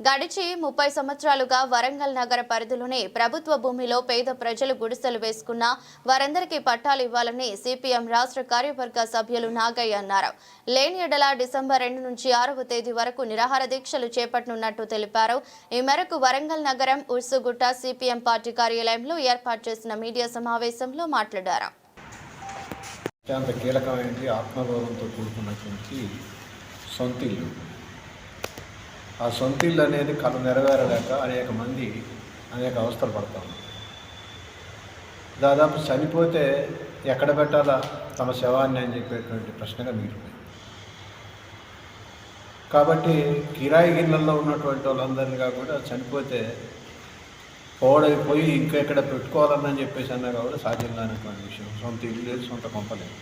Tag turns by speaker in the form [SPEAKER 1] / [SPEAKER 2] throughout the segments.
[SPEAKER 1] గడిచి ముప్పై సంవత్సరాలుగా వరంగల్ నగర పరిధిలోని ప్రభుత్వ భూమిలో పేద ప్రజలు గుడిసెలు వేసుకున్న వారందరికీ పట్టాలు ఇవ్వాలని సిపిఎం రాష్ట్ర కార్యవర్గ సభ్యులు నాగయ్య అన్నారు. లేని ఎడల డిసెంబర్ రెండు నుంచి ఆరవ తేదీ వరకు నిరాహార దీక్షలు చేపట్టనున్నట్టు తెలిపారు. ఈ మేరకు వరంగల్ నగరం ఉర్సుగుట్ట సిపిఎం పార్టీ కార్యాలయంలో ఏర్పాటు చేసిన మీడియా సమావేశంలో మాట్లాడారు.
[SPEAKER 2] కీలకమైనది ఆత్మగౌరవంతో కూడుకున్నటువంటి సొంత ఇల్లు ఆ సొంత ఇల్లు అనేది కళ నెరవేరలేక అనేక మంది అనేక అవస్థలు పడతారు దాదాపు చనిపోతే ఎక్కడ పెట్టాలా? తమ శవాన్ని అని చెప్పేటువంటి ప్రశ్నగా మిగిలిపోయింది. కాబట్టి కిరాయి గిన్నెల్లో ఉన్నటువంటి వాళ్ళందరినీ కూడా చనిపోతే పోవడైపోయి ఇంకా ఎక్కడ పెట్టుకోవాలని చెప్పేసి అన్నా కూడా సాధ్యం కానటువంటి విషయం. సొంత ఇల్లు లేదు సొంత కొంపలేదు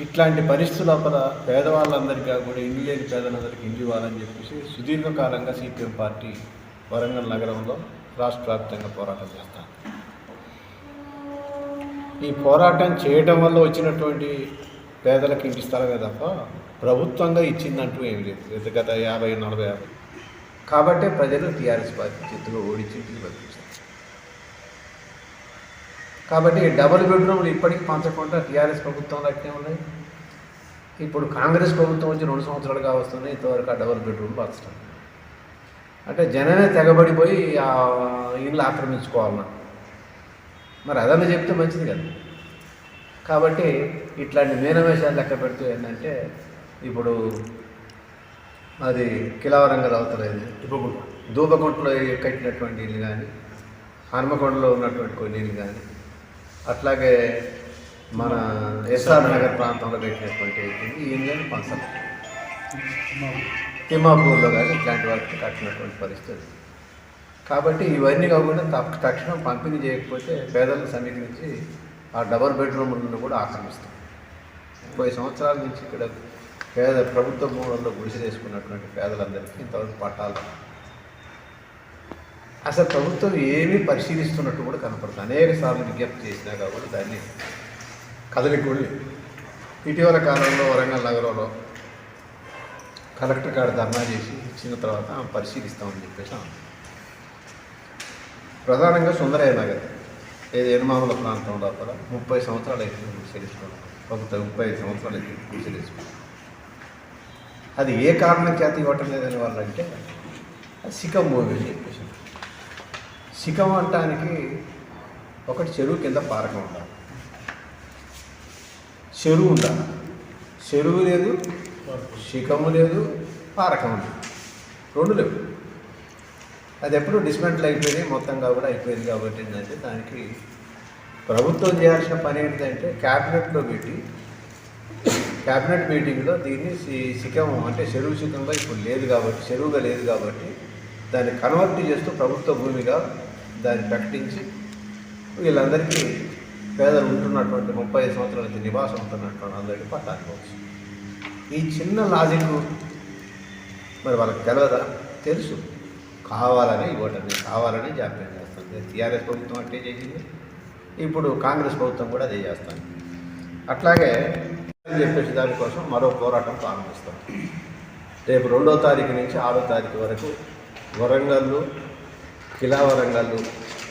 [SPEAKER 2] ఇట్లాంటి పరిస్థితుల లోపల పేదవాళ్ళందరికీ కూడా ఇల్లు లేని పేదలందరికీ ఇల్లు ఇవ్వాలని చెప్పేసి సుదీర్ఘకాలంగా సిపిఎం పార్టీ వరంగల్ నగరంలో రాష్ట్ర వ్యాప్తంగా పోరాటం చేస్తారు ఈ పోరాటం చేయడం వల్ల వచ్చినటువంటి పేదలకు ఇంటి స్థలమే తప్ప ప్రభుత్వంగా ఇచ్చిందంటూ ఏమి లేదు. గత- యాభై నలభై యాభై. కాబట్టి ప్రజలు టీఆర్ఎస్ పార్టీ చేతిలో ఓడించి పంపించారు కాబట్టి డబుల్ బెడ్రూమ్లు ఇప్పటికీ పంచకుండా టీఆర్ఎస్ ప్రభుత్వంలో అట్నే ఉన్నాయి. ఇప్పుడు కాంగ్రెస్ ప్రభుత్వం వచ్చి రెండు సంవత్సరాలుగా వస్తున్నాయి ఇంతవరకు ఆ డబుల్ బెడ్రూమ్ పంచడం అంటే జనమే తెగబడిపోయి ఆ ఇల్లు ఆక్రమించుకోవాలన్నా మరి అదన్నా చెప్తే మంచిది కదా. కాబట్టి ఇట్లాంటి మీనమేషాలు లెక్క పెడుతూ ఏంటంటే ఇప్పుడు అది కిలావరంగల్ అవుతలేదు దూపగుంటలో కట్టినటువంటి ఇల్లు కానీ హనుమకొండలో ఉన్నటువంటి కొన్ని ఇల్లు కానీ అట్లాగే మన ఎస్ఆర్ నగర్ ప్రాంతంలో పెట్టినటువంటి ఇల్లు పంచం తిమ్మాపూర్లో కానీ ఇట్లాంటి వాటికి కట్టినటువంటి పరిస్థితి. కాబట్టి ఇవన్నీ కాకుండా తక్షణం పంపిణీ చేయకపోతే పేదలను సమీకరించి ఆ డబల్ బెడ్రూమ్లను కూడా ఆక్రమిస్తాం. ముప్పై సంవత్సరాల నుంచి ఇక్కడ పేద ప్రభుత్వ భూములలో గుడిసెలేసుకున్నటువంటి పేదలందరికీ ఇంతవరకు పట్టాలు అసలు ప్రభుత్వం ఏమీ పరిశీలిస్తున్నట్టు కూడా కనపడుతుంది అనేక సార్లు విజ్ఞప్తి చేసినా కాబట్టి దాన్ని కదలికూడి ఇటీవల కాలంలో వరంగల్ నగరంలో కలెక్టర్ కాడ ధర్నా చేసి ఇచ్చిన తర్వాత పరిశీలిస్తామని చెప్పేసి ప్రధానంగా సుందరయ్య నగర్. ఏది ఎనుమాముల ప్రాంతం లోపల ముప్పై సంవత్సరాలు అయితే పరిశీలిస్తున్నాం ప్రభుత్వం ముప్పై ఐదు సంవత్సరాలు అయితే పరిశీలిస్తున్నాం అది ఏ కారణం చేత ఇవ్వటం లేదని వాళ్ళంటే అది సికం మూవీ అని చెప్పేసి శిఖం అంటానికి ఒకటి చెరువు కింద పారకం ఉండాలి. చెరువు ఉండాలి. చెరువు లేదు శిఖము లేదు పారకం లేదు రెండు లేవు. అది ఎప్పుడు డిస్మెంటల్ అయిపోయింది మొత్తంగా కూడా అయిపోయింది కాబట్టి ఏంటంటే దానికి ప్రభుత్వం చేయాల్సిన పని ఏంటంటే క్యాబినెట్లో పెట్టి క్యాబినెట్ మీటింగ్లో దీన్ని శిఖము అంటే చెరువు శిఖంగా ఇప్పుడు లేదు కాబట్టి చెరువుగా లేదు కాబట్టి దాన్ని కన్వర్ట్ చేస్తూ ప్రభుత్వ భూమిగా దాన్ని ప్రకటించి వీళ్ళందరికీ పేదలు ఉంటున్నటువంటి ముప్పై సంవత్సరాల నుంచి నివాసం ఉంటున్నటువంటి అందరికీ పట్టాలి కావచ్చు ఈ చిన్న లాజిక్ మరి వాళ్ళకి తెలియదా తెలుసు. కావాలని ఇవ్వటం కావాలని జాప్యం చేస్తుంది టీఆర్ఎస్ ప్రభుత్వం అంటే చేసింది. ఇప్పుడు కాంగ్రెస్ ప్రభుత్వం కూడా అదే చేస్తుంది అట్లాగే చెప్పేసి దానికోసం మరో పోరాటం ప్రారంభిస్తాం. రేపు రెండో తారీఖు నుంచి ఆరో తారీఖు వరకు వరంగల్లో కిలావరంగల్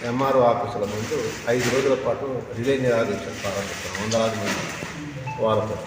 [SPEAKER 2] ఎంఆర్ఓ ఆఫీసుల ముందు ఐదు రోజుల పాటు రిలే నిరాదీక్షలు ప్రారంభిస్తాం వందలాది మంది వారితో